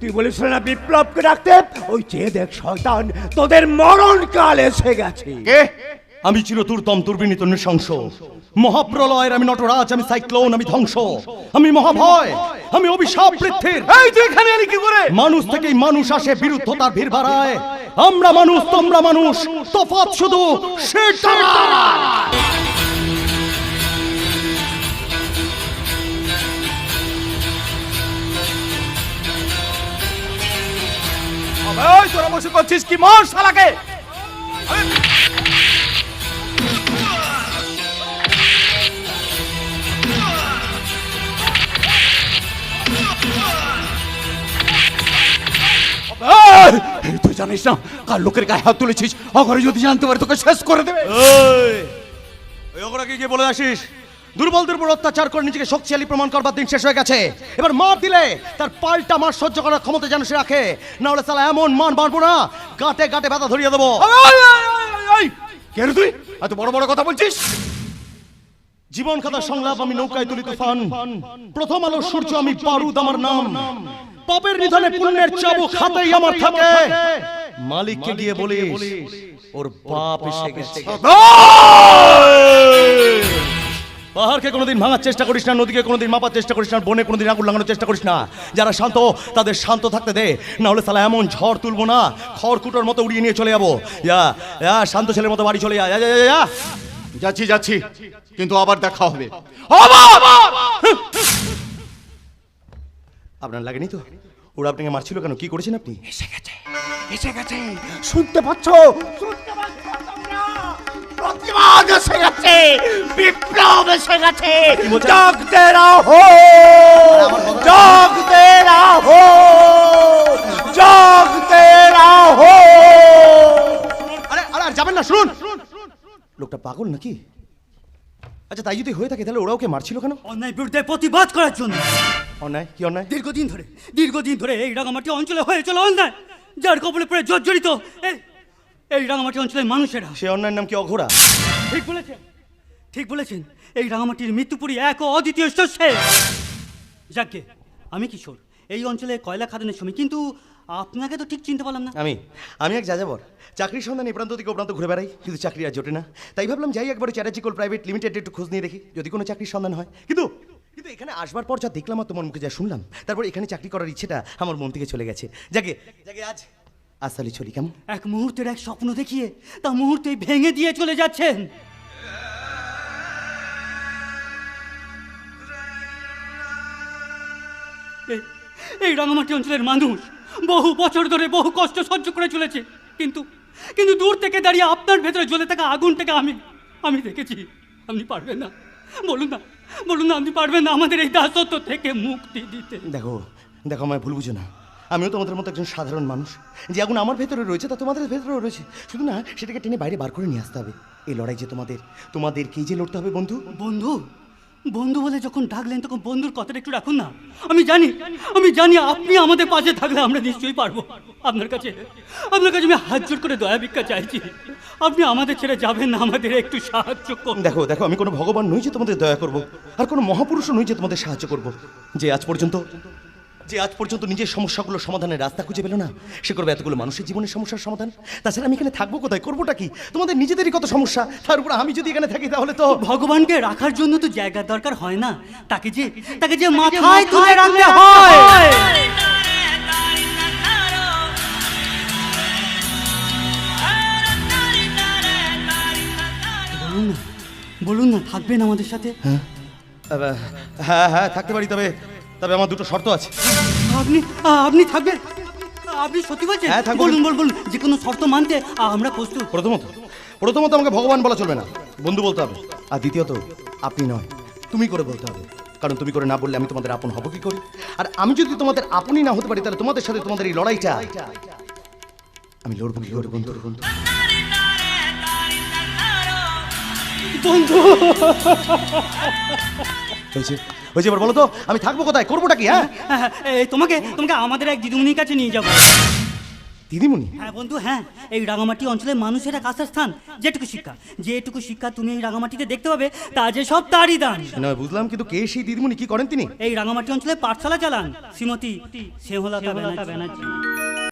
তুই বলিস না বিপ্লবকে ডাকতে? ওই চেয়ে দেখ শয়তান তোদের মরণকাল এসে গেছে। কে? আমি চিরতুর্তম দুর্বিনীত নৃশংস। মহাপ্রলয়ের আমি নটরাজ আমি সাইক্লোন আমি ধ্বংস। আমি মহাভয় আমি অভিশাপ পৃথ্বীর। এই তুই এখানে এলি কি করে? মানুষ থেকেই মানুষ আসে বিরুদ্ধতার ভিড় বাড়ায়। আমরা মানুষ তোমরা মানুষ তফাৎ শুধু সেটা বসে করছিস কি মর শালাকে? তুই জানিস না কার লোকের গায়ে হাত তুলেছিস? অঘরে যদি জানতে পারে তোকে শেষ করে দেবে। এই, ওই ওগুলোকে গিয়ে বলে আসিস? দুর্বলদের উপর অত্যাচার করে নিজেকে শক্তিশালী প্রমাণ করবার দিন শেষ হয়ে গেছে। এবার মার দিলে তার পাল্টা মার সহ্য করার ক্ষমতা যেন সে রাখে। না হলে সালা এমন মান মারবো না গাঁটে গাঁটে ব্যথা ধরিয়ে দেবো। কেন তুই? এত বড় বড় কথা বলছিস? জীবন খাতার সংলাপ আমি নৌকায় তুলি তুফান। প্রথম আলো সূর্য আমি বারুদ আমার নাম। পাপের নিধনে পুণ্যের চাবুক হাতেই আমার থাকে। মালিককে গিয়ে বলিস ওর বাপ এসে গেছে। পাহাড়কে কোনোদিন ভাঙার চেষ্টা করিস না নদীকে কোনোদিন মাপার চেষ্টা করিস না বনে কোনোদিন আগুন লাগানোর চেষ্টা করিস না। যারা শান্ত তাদের শান্ত থাকতে দে। না হলে সালা এমন ঝড় তুলবো না খড়কুটোর মতো উড়িয়ে নিয়ে চলে যাব। যা যা শান্ত ছেলের মতো বাড়ি চলে যা যাচ্ছি যাচ্ছি। কিন্তু আবার দেখা হবে। আপনার লাগেনি তো? ওরা আপনাকে মারছিল কেন? কি করেছেন আপনি? এসে গেছে এসে গেছে। শুনতে পাচ্ছ? শুনতে? প্রতিবাদ এসে গেছে বিপ্লব এসে গেছে। জাগতে রাহো জাগতে রাহো জাগতে রাহো আরে আরে আর যাবেন না শুনুন। লোকটা পাগল নাকি? আচ্ছা তাই যদি হয়ে থাকে তাহলে ওরা ওকে মারছিল কেন? অন্যায় বিরুদ্ধে প্রতিবাদ করার জন্য। অন্যায়? কি অন্যায়? দীর্ঘদিন ধরে দীর্ঘদিন ধরে এই রাঙামাটি অঞ্চলে হয়ে চলো অন্যায় যার কবলে পড়ে জর্জরিত এই এই রাঙামাটি অঞ্চলের মানুষেরা। সে অন্যায়ের নাম কি অঘোরা ঠিক বলেছেন। ঠিক বলেছেন। এই রাঙামাটির মৃত্যুপুরী এক ও অদ্বিতীয় শস্যে। যাকে আমি কিশোর। এই অঞ্চলে কয়লা খাদানের সময় কিন্তু আপনাকে তো ঠিক চিনতে পারলাম না। আমি আমি এক যাযাবর। চাকরির সন্ধান এ প্রান্ত থেকে প্রান্ত ঘুরে বেড়াই কিন্তু চাকরি আর জোটে না। তাই ভাবলাম যাই একবার চ্যাটার্জি কোল প্রাইভেট লিমিটেড একটু খোঁজ নিয়ে দেখি যদি কোনো চাকরির সন্ধান হয়। কিন্তু কিন্তু এখানে আসবার পর যা দেখলাম আর তোমার মুখে যা শুনলাম তারপর এখানে চাকরি করার ইচ্ছেটা আমার মন থেকে চলে গেছে। যাকে যাকে আজ তাহলে চলি কেমন? এক মুহূর্তের এক স্বপ্ন দেখিয়ে তা মুহূর্তেই ভেঙে দিয়ে চলে যাচ্ছেন। এই- এই রাঙামাটি অঞ্চলের মানুষ বহু বছর ধরে বহু কষ্ট সহ্য করে চলেছে। কিন্তু কিন্তু দূর থেকে দাঁড়িয়ে আপনার ভেতরে জ্বলে থাকা আগুনটাকে আমি আমি দেখেছি। আপনি পারবেন না। বলুন না বলুন না আপনি পারবেন না আমাদের এই দাসত্ব থেকে মুক্তি দিতে। দেখো দেখো আমায় ভুল বুঝো না। আমিও তোমাদের মতো একজন সাধারণ মানুষ। যে আগুন আমার ভেতরে রয়েছে তা তোমাদের ভেতরেও রয়েছে। শুধু না সেটাকে টেনে বাইরে বার করে নিয়ে আসতে হবে। এই লড়াই যে তোমাদের তোমাদের তোমাদেরকেই যে লড়তে হবে বন্ধু? বন্ধু বন্ধু বলে যখন ডাকলেন তখন বন্ধুর কথাটা একটু রাখুন না। আমি জানি আমি জানি আপনি আমাদের পাশে থাকলে আমরা নিশ্চয়ই পারব। আপনার কাছে আপনার কাছে আমি হাত জোর করে দয়া ভিক্ষা চাইছি। আপনি আমাদের ছেড়ে যাবেন না আমাদের একটু সাহায্য করুন। দেখো দেখো আমি কোনো ভগবান নই যে তোমাদের দয়া করব আর কোনো মহাপুরুষও নই যে তোমাদের সাহায্য করব। যে আজ পর্যন্ত যে আজ পর্যন্ত নিজের সমস্যাগুলো সমাধানের রাস্তা খুঁজে পেল না সে করবে এতগুলো মানুষের জীবনের সমস্যার সমাধান? তাছাড়া আমি এখানে থাকব কোথায়? করবোটা কি? তোমাদের নিজেদেরই কত সমস্যা? তার উপর আমি যদি এখানে থাকি তাহলে তো ভগবানকে রাখার জন্য তো জায়গার দরকার হয় না। তাকে যে তাকে যে মাথায় তুলে রাখতে হয়। বলুন না বলুন না থাকবেন আমাদের সাথে? আহ, হ্যাঁ হ্যাঁ থাকতে পারি তবে তবে আমার দুটো শর্ত আছে। আপনি আপনি থাকবেন। আপনি সত্যি বলছেন? হ্যাঁ, থাকব। বলুন বলুন বলুন যে কোনো শর্ত মানতে আমরা প্রস্তুত। প্রথমত প্রথমত আমাকে ভগবান বলা চলবে না। বন্ধু বলতে হবে। আর দ্বিতীয়ত আপনি নয় তুমি করে বলতে হবে। কারণ তুমি করে না বললে আমি তোমাদের আপন হব কি করে? আর আমি যদি তোমাদের আপনই না হতে পারি তাহলে তোমাদের সাথে তোমাদের এই লড়াইটা আমি লড়বো কি করে বন্ধু বন্ধু? বন্ধু! হয়েছে। হয়েছে এবার বলো তো আমি থাকব কোথায়? করবোটা কি হ্যাঁ? হ্যাঁ, হ্যাঁ, এই তোমাকে তোমাকে আমাদের এক দিদিমণির কাছে নিয়ে যাব। দিদিমণি? হ্যাঁ বন্ধু হ্যাঁ এই রাঙামাটি অঞ্চলের মানুষের এক আসার স্থান যেটুকু শিক্ষা। যেটুকু শিক্ষা তুমি এই রাঙামাটিতে দেখতে পাবে তা যে সব তারই দান। না বুঝলাম কিন্তু কে সেই দিদিমণি? কি করেন তিনি? এই রাঙামাটি অঞ্চলে পাঠশালা চালান শ্রীমতী সেহলতা ব্যানার্জি।